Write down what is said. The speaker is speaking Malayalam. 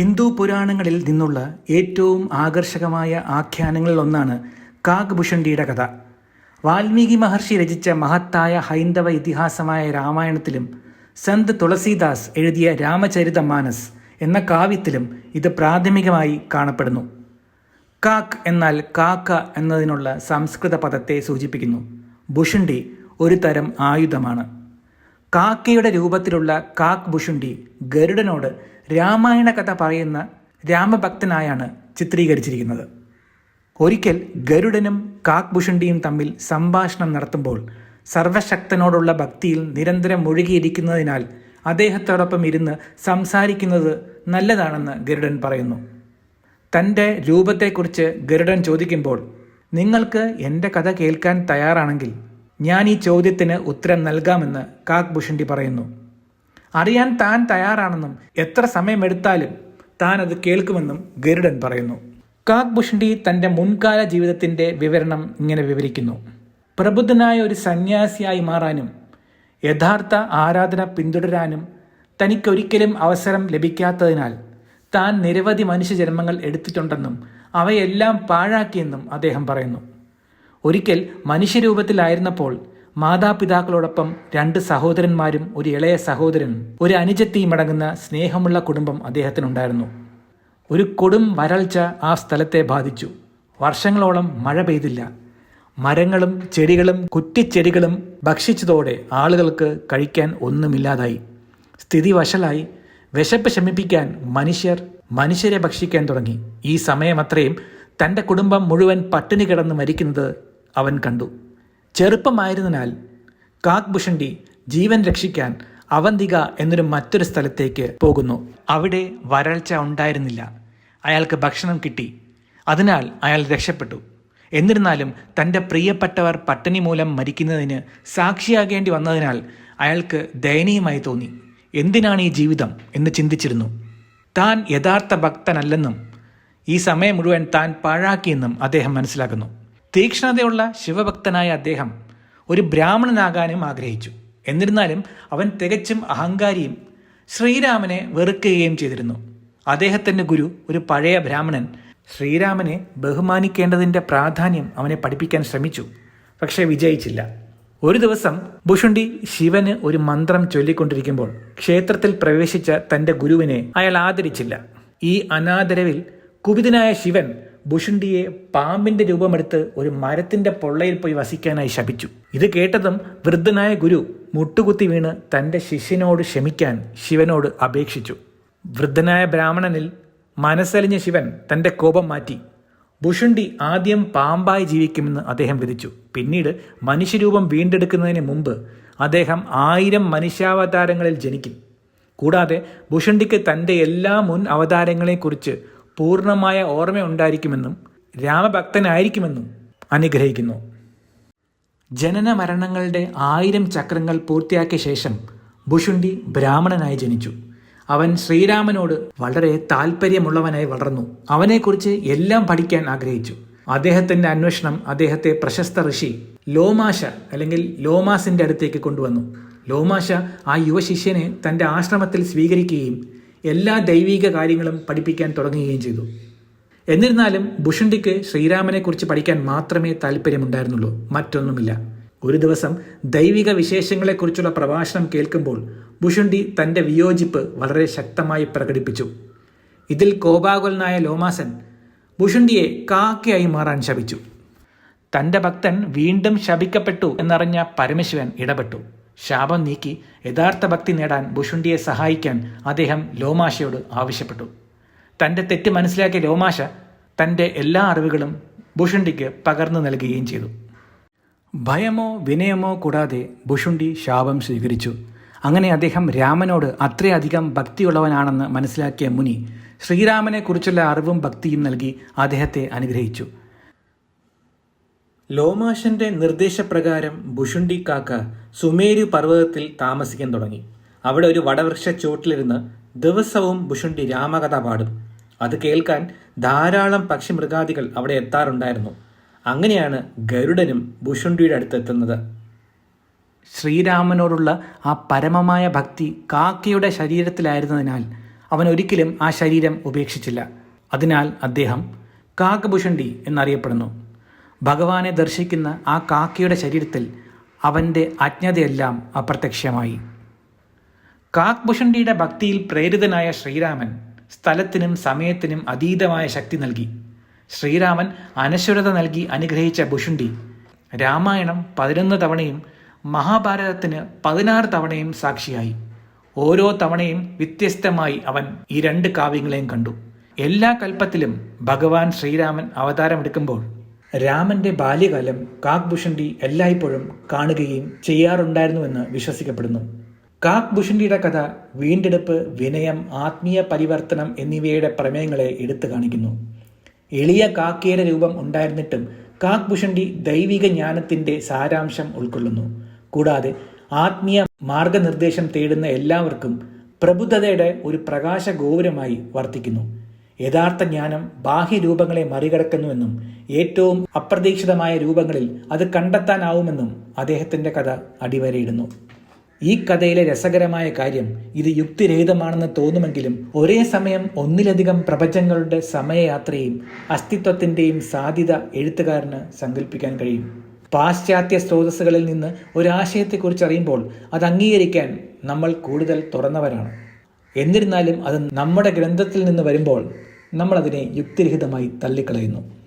ഹിന്ദു പുരാണങ്ങളിൽ നിന്നുള്ള ഏറ്റവും ആകർഷകമായ ആഖ്യാനങ്ങളിൽ ഒന്നാണ് കാഗ്ഭുഷണ്ടിയുടെ കഥ. വാൽമീകി മഹർഷി രചിച്ച മഹത്തായ ഹൈന്ദവ ഇതിഹാസമായ രാമായണത്തിലും സന്ത് തുളസീദാസ് എഴുതിയ രാമചരിത മാനസ് എന്ന കാവ്യത്തിലും ഇത് പ്രാഥമികമായി കാണപ്പെടുന്നു. കാക്ക് എന്നാൽ കാക്ക എന്നതിനുള്ള സംസ്കൃത പദത്തെ സൂചിപ്പിക്കുന്നു. ഭുഷുണ്ടി ഒരു തരം ആയുധമാണ്. കാക്കയുടെ രൂപത്തിലുള്ള കാക്ക് ഭുഷുണ്ടി ഗരുഡനോട് രാമായണ കഥ പറയുന്ന രാമഭക്തനായാണ് ചിത്രീകരിച്ചിരിക്കുന്നത്. ഒരിക്കൽ ഗരുഡനും കാക്ഭുഷുണ്ടിയും തമ്മിൽ സംഭാഷണം നടത്തുമ്പോൾ സർവശക്തനോടുള്ള ഭക്തിയിൽ നിരന്തരം മുഴുകിയിരിക്കുന്നതിനാൽ അദ്ദേഹത്തോടൊപ്പം ഇരുന്ന് സംസാരിക്കുന്നത് നല്ലതാണെന്ന് ഗരുഡൻ പറയുന്നു. തന്റെ രൂപത്തെക്കുറിച്ച് ഗരുഡൻ ചോദിക്കുമ്പോൾ നിങ്ങൾക്ക് എന്റെ കഥ കേൾക്കാൻ തയ്യാറാണെങ്കിൽ ഞാൻ ഈ ചോദ്യത്തിന് ഉത്തരം നൽകാമെന്ന് കാക് ഭുഷണ്ടി പറയുന്നു. അറിയാൻ താൻ തയ്യാറാണെന്നും എത്ര സമയമെടുത്താലും താൻ അത് കേൾക്കുമെന്നും ഗരുഡൻ പറയുന്നു. കാക് ഭുഷണ്ടി തന്റെ മുൻകാല ജീവിതത്തിന്റെ വിവരണം ഇങ്ങനെ വിവരിക്കുന്നു. പ്രബുദ്ധനായ ഒരു സന്യാസിയായി മാറാനും യഥാർത്ഥ ആരാധന പിന്തുടരാനും തനിക്കൊരിക്കലും അവസരം ലഭിക്കാത്തതിനാൽ താൻ നിരവധി മനുഷ്യജന്മങ്ങൾ എടുത്തിട്ടുണ്ടെന്നും അവയെല്ലാം പാഴാക്കിയെന്നും അദ്ദേഹം പറയുന്നു. ഒരിക്കൽ മനുഷ്യരൂപത്തിലായിരുന്നപ്പോൾ മാതാപിതാക്കളോടൊപ്പം രണ്ട് സഹോദരന്മാരും ഒരു ഇളയ സഹോദരനും ഒരു അനുജത്തിയും അടങ്ങുന്ന സ്നേഹമുള്ള കുടുംബം അദ്ദേഹത്തിനുണ്ടായിരുന്നു. ഒരു കൊടും വരൾച്ച ആ സ്ഥലത്തെ ബാധിച്ചു. വർഷങ്ങളോളം മഴ പെയ്തില്ല. മരങ്ങളും ചെടികളും കുറ്റിച്ചെടികളും ഭക്ഷിച്ചതോടെ ആളുകൾക്ക് കഴിക്കാൻ ഒന്നുമില്ലാതായി. സ്ഥിതി വഷളായി. വിശപ്പ് ശമിപ്പിക്കാൻ മനുഷ്യർ മനുഷ്യരെ ഭക്ഷിക്കാൻ തുടങ്ങി. ഈ സമയമത്രയും തന്റെ കുടുംബം മുഴുവൻ പട്ടിണി കിടന്ന് മരിക്കുന്നത് അവൻ കണ്ടു. ചെറുപ്പമായിരുന്നതിനാൽ കാക്ഭുഷണ്ടി ജീവൻ രക്ഷിക്കാൻ അവന്തിക എന്നൊരു മറ്റൊരു സ്ഥലത്തേക്ക് പോകുന്നു. അവിടെ വരൾച്ച ഉണ്ടായിരുന്നില്ല. അയാൾക്ക് ഭക്ഷണം കിട്ടി. അതിനാൽ അയാൾ രക്ഷപ്പെട്ടു. എന്നിരുന്നാലും തന്റെ പ്രിയപ്പെട്ടവർ പട്ടിണി മൂലം മരിക്കുന്നതിന് സാക്ഷിയാകേണ്ടി വന്നതിനാൽ അയാൾക്ക് ദയനീയമായി തോന്നി. എന്തിനാണ് ഈ ജീവിതം എന്ന് ചിന്തിച്ചിരുന്നു. താൻ യഥാർത്ഥ ഭക്തനല്ലെന്നും ഈ സമയം മുഴുവൻ താൻ പാഴാക്കിയെന്നും അദ്ദേഹം മനസ്സിലാക്കുന്നു. തീക്ഷ്ണതയുള്ള ശിവഭക്തനായ അദ്ദേഹം ഒരു ബ്രാഹ്മണനാകാനും ആഗ്രഹിച്ചു. എന്നിരുന്നാലും അവൻ തികച്ചും അഹങ്കാരിയും ശ്രീരാമനെ വെറുക്കുകയും ചെയ്തിരുന്നു. അദ്ദേഹത്തിന്റെ ഗുരു ഒരു പഴയ ബ്രാഹ്മണൻ. ശ്രീരാമനെ ബഹുമാനിക്കേണ്ടതിന്റെ പ്രാധാന്യം അവനെ പഠിപ്പിക്കാൻ ശ്രമിച്ചു പക്ഷേ വിജയിച്ചില്ല. ഒരു ദിവസം ഭുഷുണ്ടി ശിവന് ഒരു മന്ത്രം ചൊല്ലിക്കൊണ്ടിരിക്കുമ്പോൾ ക്ഷേത്രത്തിൽ പ്രവേശിച്ച തന്റെ ഗുരുവിനെ അയാൾ ആദരിച്ചില്ല. ഈ അനാദരവിൽ കുപിതനായ ശിവൻ ഭുഷുണ്ടിയെ പാമ്പിന്റെ രൂപമെടുത്ത് ഒരു മരത്തിന്റെ പൊള്ളയിൽ പോയി വസിക്കാനായി ശപിച്ചു. ഇത് കേട്ടതും വൃദ്ധനായ ഗുരു മുട്ടുകുത്തി വീണ് തന്റെ ശിഷ്യനോട് ക്ഷമിക്കാൻ ശിവനോട് അപേക്ഷിച്ചു. വൃദ്ധനായ ബ്രാഹ്മണനിൽ മനസ്സലിഞ്ഞ ശിവൻ തന്റെ കോപം മാറ്റി. ഭുഷുണ്ടി ആദ്യം പാമ്പായി ജീവിക്കുമെന്ന് അദ്ദേഹം വിധിച്ചു. പിന്നീട് മനുഷ്യരൂപം വീണ്ടെടുക്കുന്നതിന് മുമ്പ് അദ്ദേഹം ആയിരം മനുഷ്യാവതാരങ്ങളിൽ ജനിക്കും. കൂടാതെ ഭുഷുണ്ടിക്ക് തന്റെ എല്ലാ മുൻ അവതാരങ്ങളെക്കുറിച്ച് പൂർണമായ ഓർമ്മയുണ്ടായിരിക്കുമെന്നും രാമഭക്തനായിരിക്കുമെന്നും അനുഗ്രഹിക്കുന്നു. ജനന മരണങ്ങളുടെ ആയിരം ചക്രങ്ങൾ പൂർത്തിയാക്കിയ ശേഷം ഭുഷുണ്ടി ബ്രാഹ്മണനായി ജനിച്ചു. അവൻ ശ്രീരാമനോട് വളരെ താല്പര്യമുള്ളവനായി വളർന്നു. അവനെക്കുറിച്ച് എല്ലാം പഠിക്കാൻ ആഗ്രഹിച്ചു. അദ്ദേഹത്തിന്റെ അന്വേഷണം അദ്ദേഹത്തെ പ്രശസ്ത ഋഷി ലോമാശ അല്ലെങ്കിൽ ലോമാസിന്റെ അടുത്തേക്ക് കൊണ്ടുവന്നു. ലോമാശ ആ യുവശിഷ്യനെ തന്റെ ആശ്രമത്തിൽ സ്വീകരിക്കുകയും എല്ലാ ദൈവിക കാര്യങ്ങളും പഠിപ്പിക്കാൻ തുടങ്ങുകയും ചെയ്തു. എന്നിരുന്നാലും ഭുഷണ്ടിക്ക് ശ്രീരാമനെക്കുറിച്ച് പഠിക്കാൻ മാത്രമേ താല്പര്യമുണ്ടായിരുന്നുള്ളൂ. മറ്റൊന്നുമില്ല. ഒരു ദിവസം ദൈവിക വിശേഷങ്ങളെക്കുറിച്ചുള്ള പ്രഭാഷണം കേൾക്കുമ്പോൾ ഭുഷുണ്ടി തന്റെ വിയോജിപ്പ് വളരെ ശക്തമായി പ്രകടിപ്പിച്ചു. ഇതിൽ കോപാകുലനായ ലോമാസൻ ഭുഷുണ്ടിയെ കാക്കയായി മാറാൻ ശപിച്ചു. തന്റെ ഭക്തൻ വീണ്ടും ശപിക്കപ്പെട്ടു എന്നറിഞ്ഞ പരമശിവൻ ഇടപെട്ടു. ശാപം നീക്കി യഥാർത്ഥ ഭക്തി നേടാൻ ഭുഷുണ്ടിയെ സഹായിക്കാൻ അദ്ദേഹം ലോമാശയോട് ആവശ്യപ്പെട്ടു. തന്റെ തെറ്റ് മനസ്സിലാക്കിയ ലോമാശ തന്റെ എല്ലാ അറിവുകളും ഭുഷുണ്ടിക്ക് പകർന്നു നൽകുകയും ചെയ്തു. ഭയമോ വിനയമോ കൂടാതെ ഭുഷുണ്ടി ശാപം സ്വീകരിച്ചു. അങ്ങനെ അദ്ദേഹം രാമനോട് അത്രയധികം ഭക്തിയുള്ളവനാണെന്ന് മനസ്സിലാക്കിയ മുനി ശ്രീരാമനെക്കുറിച്ചുള്ള അറിവും ഭക്തിയും നൽകി അദ്ദേഹത്തെ അനുഗ്രഹിച്ചു. ലോമാശന്റെ നിർദ്ദേശപ്രകാരം ഭുഷുണ്ടി കാക്ക സുമേരു പർവതത്തിൽ താമസിക്കാൻ തുടങ്ങി. അവിടെ ഒരു വടവൃക്ഷ ചുവട്ടിലിരുന്ന് ദിവസവും ഭുഷുണ്ടി രാമകഥ പാടും. അത് കേൾക്കാൻ ധാരാളം പക്ഷി മൃഗാദികൾ അവിടെ എത്താറുണ്ടായിരുന്നു. അങ്ങനെയാണ് ഗരുഡനും ഭുഷുണ്ടിയുടെ അടുത്തെത്തുന്നത് ശ്രീരാമനോടുള്ള ആ പരമമായ ഭക്തി കാക്കയുടെ ശരീരത്തിലായിരുന്നതിനാൽ അവൻ ഒരിക്കലും ആ ശരീരം ഉപേക്ഷിച്ചില്ല. അതിനാൽ അദ്ദേഹം കാക്കഭുഷണ്ടി എന്നറിയപ്പെടുന്നു. ഭഗവാനെ ദർശിക്കുന്ന ആ കാക്കയുടെ ശരീരത്തിൽ അവന്റെ അജ്ഞതയെല്ലാം അപ്രത്യക്ഷമായി. കാക്ഭുഷണ്ടിയുടെ ഭക്തിയിൽ പ്രേരിതനായ ശ്രീരാമൻ സ്ഥലത്തിനും സമയത്തിനും അതീതമായ ശക്തി നൽകി. ശ്രീരാമൻ അനശ്വരത നൽകി അനുഗ്രഹിച്ച ഭുഷുണ്ടി രാമായണം പതിനൊന്ന് തവണയും മഹാഭാരതത്തിന് പതിനാറ് തവണയും സാക്ഷിയായി. ഓരോ തവണയും വ്യത്യസ്തമായി അവൻ ഈ രണ്ട് കാവ്യങ്ങളെയും കണ്ടു. എല്ലാ കൽപ്പത്തിലും ഭഗവാൻ ശ്രീരാമൻ അവതാരമെടുക്കുമ്പോൾ രാമന്റെ ബാല്യകാലം കാക്ഭുഷണ്ടി എല്ലായ്പ്പോഴും കാണുകയും ചെയ്യാറുണ്ടായിരുന്നുവെന്ന് വിശ്വസിക്കപ്പെടുന്നു. കാക്ഭുഷണ്ടിയുടെ കഥ വീണ്ടെടുപ്പ് വിനയം ആത്മീയ പരിവർത്തനം എന്നിവയുടെ പ്രമേയങ്ങളെ എടുത്തു കാണിക്കുന്നു. എളിയ കാക്കയുടെ രൂപം ഉണ്ടായിരുന്നിട്ടും കാക്ഭുഷണ്ടി ദൈവിക ജ്ഞാനത്തിന്റെ സാരാംശം ഉൾക്കൊള്ളുന്നു. കൂടാതെ ആത്മീയ മാർഗനിർദ്ദേശം തേടുന്ന എല്ലാവർക്കും പ്രബുദ്ധതയുടെ ഒരു പ്രകാശ ഗോപുരമായി വർത്തിക്കുന്നു. യഥാർത്ഥ ജ്ഞാനം ബാഹ്യരൂപങ്ങളെ മറികടക്കുന്നുവെന്നും ഏറ്റവും അപ്രതീക്ഷിതമായ രൂപങ്ങളിൽ അത് കണ്ടെത്താനാവുമെന്നും അദ്ദേഹത്തിന്റെ കഥ അടിവരയിടുന്നു. ഈ കഥയിലെ രസകരമായ കാര്യം ഇത് യുക്തിരഹിതമാണെന്ന് തോന്നുമെങ്കിലും ഒരേ സമയം ഒന്നിലധികം പ്രപഞ്ചങ്ങളുടെ സമയയാത്രയും അസ്തിത്വത്തിന്റെയും സാധ്യത എഴുത്തുകാരന് സങ്കല്പിക്കാൻ കഴിയും. പാശ്ചാത്യ സ്രോതസ്സുകളിൽ നിന്ന് ഒരാശയത്തെക്കുറിച്ച് അറിയുമ്പോൾ അത് അംഗീകരിക്കാൻ നമ്മൾ കൂടുതൽ തുറന്നവരാണ്. എന്നിരുന്നാലും അത് നമ്മുടെ ഗ്രന്ഥത്തിൽ നിന്ന് വരുമ്പോൾ നമ്മൾ അതിനെ യുക്തിരഹിതമായി തള്ളിക്കളയുന്നു.